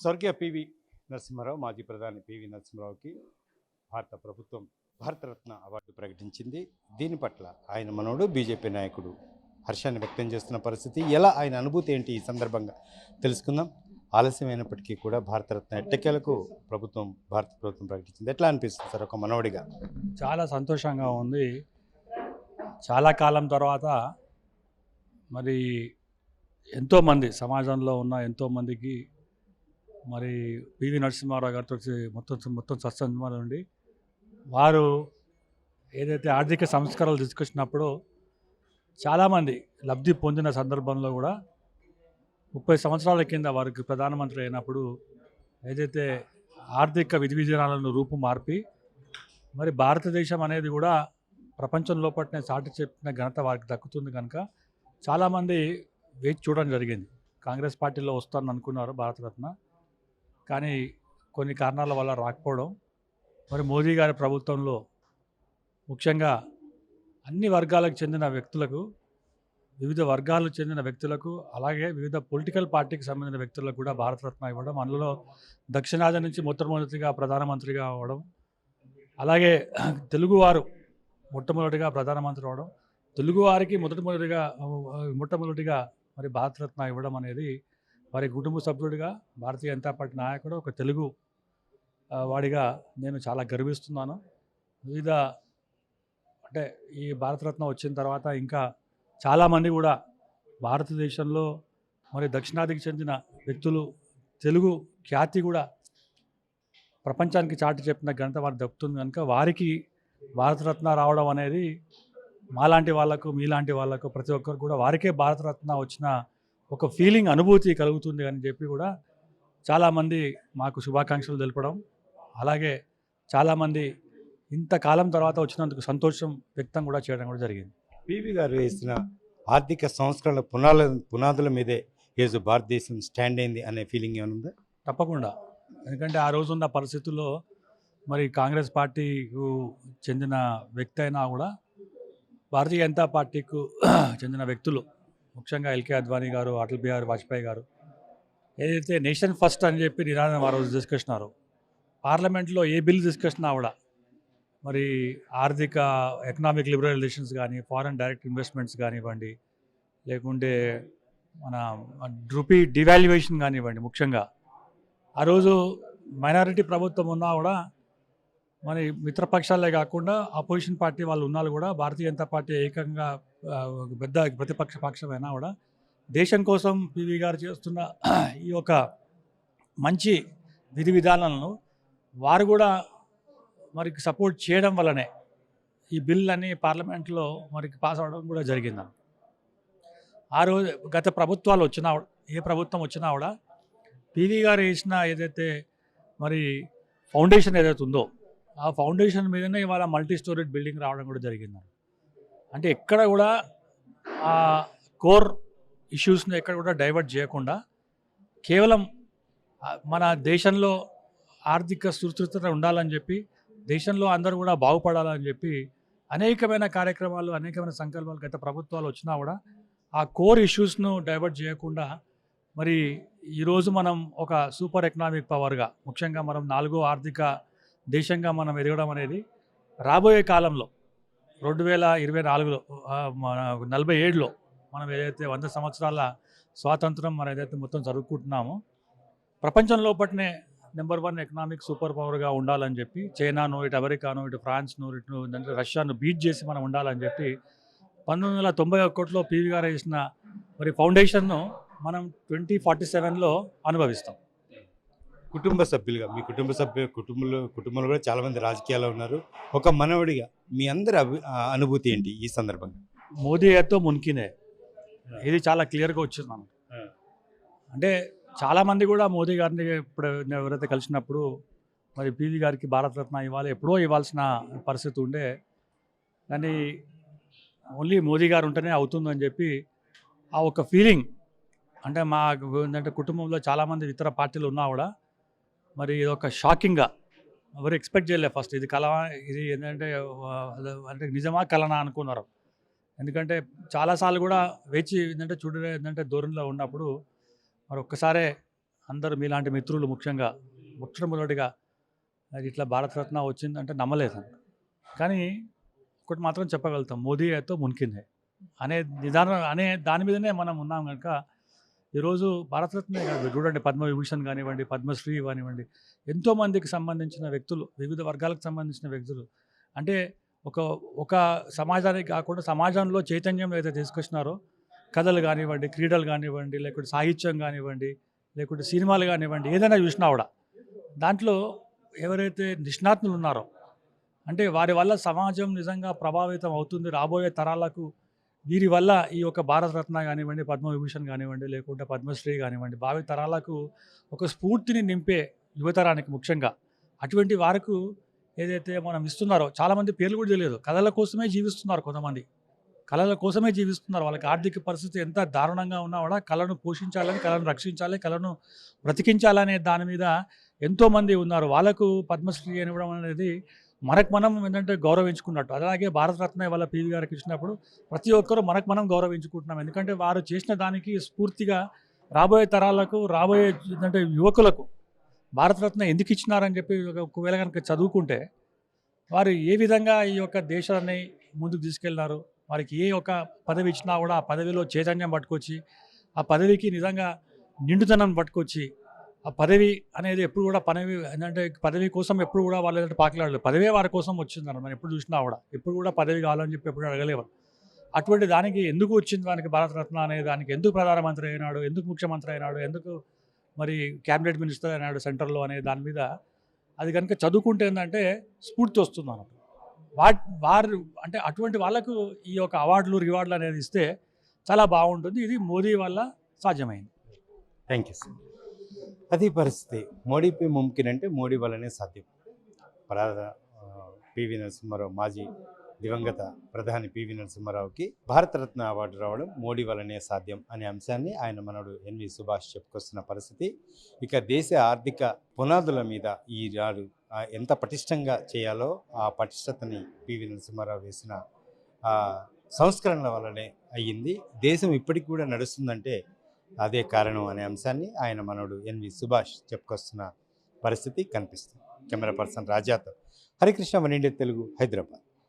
స్వర్గీయ పివి నరసింహారావు మాజీ ప్రధాని పివి నరసింహారావుకి భారత ప్రభుత్వం భారతరత్న అవార్డు ప్రకటించింది. దీని పట్ల ఆయన మనోడు బీజేపీ నాయకుడు హర్షాన్ని వ్యక్తం చేస్తున్న పరిస్థితి ఎలా ఆయన అనుభూతి ఏంటి? ఈ సందర్భంగా తెలుసుకుందాం. ఆలస్యమైనప్పటికీ కూడా భారతరత్న ఎట్టకేలకు ప్రభుత్వం భారత ప్రభుత్వం ప్రకటించింది. ఎట్లా అనిపిస్తుంది సార్ ఒక మనవడిగా చాలా సంతోషంగా ఉంది. చాలా కాలం తర్వాత మరి ఎంతోమంది సమాజంలో ఉన్న ఎంతోమందికి మరి పివి నరసింహారావు గారితో మొత్తం మొత్తం సత్సంబంధాలు ఉండి వారు ఏదైతే ఆర్థిక సంస్కరణలు తీసుకొచ్చినప్పుడు చాలామంది లబ్ధి పొందిన సందర్భంలో కూడా ముప్పై సంవత్సరాల కింద వారికి ప్రధానమంత్రి అయినప్పుడు ఏదైతే ఆర్థిక విధి విధానాలను రూపు మార్పి మరి భారతదేశం అనేది కూడా ప్రపంచం లోపలనే చాటి చెప్పిన ఘనత వారికి దక్కుతుంది కనుక చాలామంది వేచి చూడడం జరిగింది. కాంగ్రెస్ పార్టీలో వస్తారని అనుకున్నారు భారతరత్న. కానీ కొన్ని కారణాల వల్ల రాకపోవడం. మరి మోదీ గారి ప్రభుత్వంలో ముఖ్యంగా అన్ని వర్గాలకు చెందిన వ్యక్తులకు వివిధ వర్గాలకు చెందిన వ్యక్తులకు అలాగే వివిధ పొలిటికల్ పార్టీకి సంబంధించిన వ్యక్తులకు కూడా భారతరత్న ఇవ్వడం అందులో దక్షిణాది నుంచి మొట్టమొదటిగా ప్రధానమంత్రిగా అవ్వడం అలాగే తెలుగువారు మొట్టమొదటిగా ప్రధానమంత్రి అవడం తెలుగువారికి మొట్టమొదటిగా మొట్టమొదటిగా మరి భారతరత్న ఇవ్వడం అనేది వారి కుటుంబ సభ్యుడిగా భారతీయ జనతా పార్టీ నాయకుడు ఒక తెలుగు వాడిగా నేను చాలా గర్విస్తున్నాను. వివిధ అంటే ఈ భారతరత్న వచ్చిన తర్వాత ఇంకా చాలామంది కూడా భారతదేశంలో మరి దక్షిణాదికి చెందిన వ్యక్తులు తెలుగు ఖ్యాతి కూడా ప్రపంచానికి చాటి చెప్పిన ఘనత వారికి దక్కుతుంది కనుక వారికి భారతరత్న రావడం అనేది మాలాంటి వాళ్ళకు మీలాంటి వాళ్ళకు ప్రతి ఒక్కరు కూడా వారికే భారతరత్న వచ్చిన ఒక ఫీలింగ్ అనుభూతి కలుగుతుంది అని చెప్పి కూడా చాలామంది మాకు శుభాకాంక్షలు తెలపడం. అలాగే చాలామంది ఇంతకాలం తర్వాత వచ్చినందుకు సంతోషం వ్యక్తం కూడా చేయడం కూడా జరిగింది. పివి గారు వేసిన ఆర్థిక సంస్కరణల పునాల పునాదుల మీదే ఈరోజు భారతదేశం స్టాండ్ అయింది అనే ఫీలింగ్ ఏమైనా ఉందా? తప్పకుండా. ఎందుకంటే ఆ రోజున్న పరిస్థితుల్లో మరి కాంగ్రెస్ పార్టీకు చెందిన వ్యక్తి అయినా కూడా భారతీయ జనతా పార్టీకు చెందిన వ్యక్తులు ముఖ్యంగా ఎల్కే అద్వానీ గారు అటల్ బిహారీ వాజ్పేయి గారు ఏదైతే నేషన్ ఫస్ట్ అని చెప్పి నినాదం ఆ రోజు తీసుకొచ్చినారో పార్లమెంట్లో ఏ బిల్ తీసుకొచ్చినా కూడా మరి ఆర్థిక ఎకనామిక్ లిబరలైజేషన్స్ కానీ ఫారెన్ డైరెక్ట్ ఇన్వెస్ట్మెంట్స్ కానివ్వండి లేకుంటే మన రూపీ డివాల్యుయేషన్ కానివ్వండి ముఖ్యంగా ఆ రోజు మైనారిటీ ప్రభుత్వం ఉన్నా కూడా మరి మిత్రపక్షాలే కాకుండా అపోజిషన్ పార్టీ వాళ్ళు ఉన్నారు కూడా భారతీయ జనతా పార్టీ ఏకంగా పెద్ద ప్రతిపక్ష పక్షమైనా కూడా దేశం కోసం పివి గారు చేస్తున్న ఈ యొక్క మంచి విధి విధానాలను వారు కూడా మరికి సపోర్ట్ చేయడం వల్లనే ఈ బిల్ అని పార్లమెంట్లో మరికి పాస్ అవ్వడం కూడా జరిగింది. ఆ రోజు గత ప్రభుత్వాలు వచ్చినా ఏ ప్రభుత్వం వచ్చినా కూడా పివి గారు వేసిన ఏదైతే మరి ఫౌండేషన్ ఏదైతే ఉందో ఆ ఫౌండేషన్ మీదనే ఇవాళ మల్టీ స్టోరేజ్ బిల్డింగ్ రావడం కూడా జరిగింది. అంటే ఎక్కడ కూడా ఆ కోర్ ఇష్యూస్ని ఎక్కడ కూడా డైవర్ట్ చేయకుండా కేవలం మన దేశంలో ఆర్థిక సుస్థిరత ఉండాలని చెప్పి దేశంలో అందరూ కూడా బాగుపడాలని చెప్పి అనేకమైన కార్యక్రమాలు అనేకమైన సంకల్పాలు గత ప్రభుత్వాలు వచ్చినా కూడా ఆ కోర్ ఇష్యూస్ను డైవర్ట్ చేయకుండా మరి ఈరోజు మనం ఒక సూపర్ ఎకనామిక్ పవర్గా ముఖ్యంగా మనం నాలుగో ఆర్థిక దేశంగా మనం ఎదగడం అనేది రాబోయే కాలంలో రెండు వేల ఇరవై నాలుగులో మన నలభై ఏడులో మనం ఏదైతే వంద సంవత్సరాల స్వాతంత్రం మనం ఏదైతే మొత్తం జరుపుకుంటున్నామో ప్రపంచంలో పట్టినే నెంబర్ వన్ ఎకనామిక్ సూపర్ పవర్గా ఉండాలని చెప్పి చైనాను ఇటు అమెరికాను ఇటు ఫ్రాన్స్ను ఇటు రష్యాను బీట్ చేసి మనం ఉండాలని చెప్పి పంతొమ్మిది వందల తొంభై ఒకటిలో పీవీ గారు వేసిన మరి ఫౌండేషన్ను మనం ట్వంటీ ఫార్టీ సెవెన్లో అనుభవిస్తాం. కుటుంబ సభ్యులుగా మీ కుటుంబ సభ్యు కుటుంబంలో కుటుంబంలో కూడా చాలా మంది రాజకీయాల్లో ఉన్నారు. ఒక మనవడిగా మీ అందరి అనుభూతి ఏంటి ఈ సందర్భంగా? మోదీ అయితే మునికినే. ఇది చాలా క్లియర్గా వచ్చింది మనకు. అంటే చాలామంది కూడా మోదీ గారిని ఇప్పుడు ఎవరైతే కలిసినప్పుడు మరి పీవీ గారికి భారతరత్న ఇవ్వాలి ఎప్పుడో ఇవ్వాల్సిన పరిస్థితి ఉండే. కానీ ఓన్లీ మోదీ గారు ఉంటేనే అవుతుందని చెప్పి ఆ ఒక ఫీలింగ్ అంటే మా ఏంటంటే కుటుంబంలో చాలామంది ఇతర పార్టీలు ఉన్నా కూడా మరి ఇది ఒక షాకింగ్గా. ఎవరు ఎక్స్పెక్ట్ చేయలేదు ఫస్ట్. ఇది కల ఇది ఏంటంటే అంటే నిజమా కలనా అనుకున్నారు. ఎందుకంటే చాలాసార్లు కూడా వేచి ఏంటంటే చూడలే ఏంటంటే దూరంలో ఉన్నప్పుడు మరి ఒక్కసారే అందరూ మీలాంటి మిత్రులు ముఖ్యంగా మొట్టమొదటిగా అది ఇట్లా భారతరత్న వచ్చిందంటే నమ్మలేదు. కానీ ఒకటి మాత్రం చెప్పగలుగుతాం. మోదీ అయితే మునికిందే. అనే నిదానం అనే దాని మీదనే మనం ఉన్నాం కనుక ఈరోజు భారతరత్నే కాదు. చూడండి పద్మవిభూషణ్ కానివ్వండి పద్మశ్రీ కానివ్వండి ఎంతోమందికి సంబంధించిన వ్యక్తులు వివిధ వర్గాలకు సంబంధించిన వ్యక్తులు. అంటే ఒక ఒక సమాజానికి కాకుండా సమాజంలో చైతన్యం ఏదైతే తీసుకొచ్చినారో కథలు కానివ్వండి క్రీడలు కానివ్వండి లేకుంటే సాహిత్యం కానివ్వండి లేకుంటే సినిమాలు కానివ్వండి ఏదైనా చూసినా కూడా దాంట్లో ఎవరైతే నిష్ణాతులు ఉన్నారో అంటే వారి వల్ల సమాజం నిజంగా ప్రభావితం అవుతుంది రాబోయే తరాలకు వీరి వల్ల ఈ యొక్క భారతరత్న కానివ్వండి పద్మవిభూషణ్ కానివ్వండి లేకుంటే పద్మశ్రీ కానివ్వండి భావి తరాలకు ఒక స్ఫూర్తిని నింపే యువతరానికి ముఖ్యంగా. అటువంటి వారికి ఏదైతే మనం ఇస్తున్నారో చాలామంది పేర్లు కూడా తెలియదు. కళల కోసమే జీవిస్తున్నారు కొంతమంది. కళల కోసమే జీవిస్తున్నారు. వాళ్ళకి ఆర్థిక పరిస్థితి ఎంత దారుణంగా ఉన్నా కూడా కళను పోషించాలని కళను రక్షించాలి కళను బ్రతికించాలనే దాని మీద ఎంతోమంది ఉన్నారు. వాళ్ళకు పద్మశ్రీ అనివ్వడం అనేది మనకు మనం ఏంటంటే గౌరవించుకున్నట్టు. అలాగే భారతరత్న వాళ్ళ పివి గారికి ఇచ్చినప్పుడు ప్రతి ఒక్కరూ మనకు మనం గౌరవించుకుంటున్నాం. ఎందుకంటే వారు చేసిన దానికి స్ఫూర్తిగా రాబోయే తరాలకు రాబోయే ఏంటంటే యువకులకు భారతరత్న ఎందుకు ఇచ్చినారని చెప్పి ఒకవేళ కనుక చదువుకుంటే వారు ఏ విధంగా ఈ యొక్క దేశాన్ని ముందుకు తీసుకెళ్ళినారు వారికి ఏ ఒక పదవి ఇచ్చినా కూడా ఆ పదవిలో చైతన్యం పట్టుకొచ్చి ఆ పదవికి నిజంగా నిండుతనం పట్టుకొచ్చి ఆ పదవి అనేది ఎప్పుడు కూడా పదవి ఏంటంటే పదవి కోసం ఎప్పుడు కూడా వాళ్ళు ఏంటంటే పాకలాడలేదు పదవే వారి కోసం వచ్చిందన్న మనం ఎప్పుడు చూసినా కూడా. ఎప్పుడు కూడా పదవి కావాలని చెప్పి ఎప్పుడు అడగలేవారు అటువంటి దానికి ఎందుకు వచ్చింది దానికి భారతరత్న అనే దానికి ఎందుకు ప్రధానమంత్రి అయినాడు? ఎందుకు ముఖ్యమంత్రి అయినాడు? ఎందుకు మరి క్యాబినెట్ మినిస్టర్ అయినాడు సెంటర్లో అనే దాని మీద అది కనుక చదువుకుంటే ఏంటంటే స్ఫూర్తి వస్తుంది అన్నమాట వా వారు అంటే అటువంటి వాళ్ళకు ఈ యొక్క అవార్డులు రివార్డులు అనేది ఇస్తే చాలా బాగుంటుంది. ఇది మోదీ వల్ల సాధ్యమైంది. థ్యాంక్ యూ సార్ అది పరిస్థితి మోడీపై ముమ్కిన్ అంటే మోడీ వల్లనే సాధ్యం. ప్రధాన పివి నరసింహారావు మాజీ దివంగత ప్రధాని పివి నరసింహారావుకి భారతరత్న అవార్డు రావడం మోడీ వల్లనే సాధ్యం అనే అంశాన్ని ఆయన మనడు ఎన్వి సుభాష్ చెప్పుకొస్తున్న పరిస్థితి. ఇక దేశ ఆర్థిక పునాదుల మీద ఈ రాడు ఎంత పటిష్టంగా చేయాలో ఆ పటిష్టతని పివి నరసింహారావు వేసిన సంస్కరణల వల్లనే అయ్యింది. దేశం ఇప్పటికి కూడా నడుస్తుందంటే అదే కారణం అనే అంశాన్ని ఆయన మనోడు ఎన్వి సుభాష్ చెప్పుకొస్తున్న పరిస్థితి కనిపిస్తుంది. కెమెరా పర్సన్ రాజాతో హరికృష్ణ వన్ ఇండియా తెలుగు హైదరాబాద్.